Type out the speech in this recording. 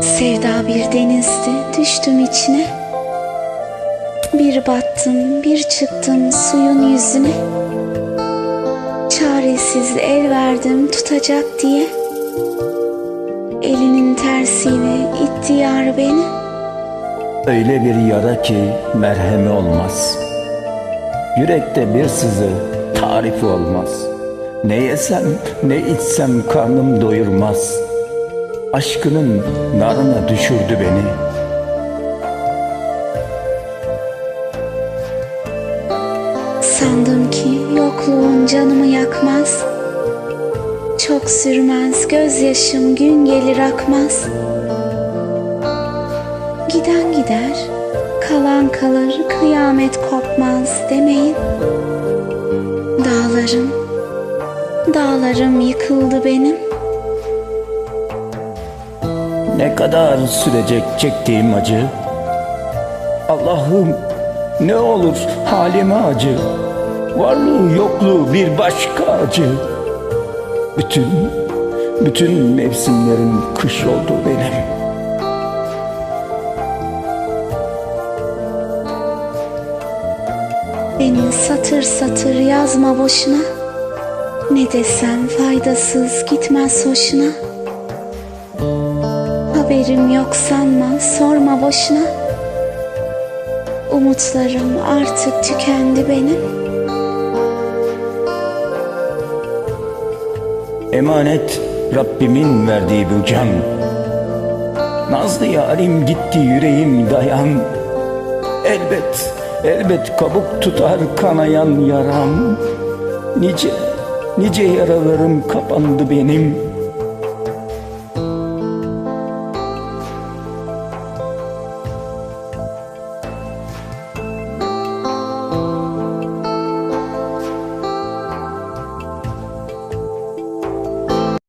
Sevda bir denizdi, düştüm içine. Bir battım, bir çıktım suyun yüzüne. Çaresiz el verdim tutacak diye. Elinin tersiyle itti yar beni. Öyle bir yara ki merhemi olmaz. Yürekte bir sızı tarifi olmaz.'' Ne yesem ne içsem karnım doyurmaz. Aşkının narına düşürdü beni. Sandım ki yokluğun canımı yakmaz. Çok sürmez gözyaşım gün gelir akmaz. Giden gider, kalan kalır kıyamet kopmaz demeyin. Dağlarım, dağlarım yıkıldı benim. Ne kadar sürecek çektiğim acı? Allah'ım ne olur halime acı. Varlığı yokluğu bir başka acı. Bütün, bütün mevsimlerim kış oldu benim. Beni satır satır yazma boşuna. Ne desem faydasız gitmez hoşuna. Haberim yok sanma sorma boşuna. Umutlarım artık tükendi benim. Emanet Rabbimin verdiği bu can. Nazlı yarim gitti yüreğim dayan. Elbet, elbet kabuk tutar kanayan yaram. Nice, nice yaralarım kapandı benim.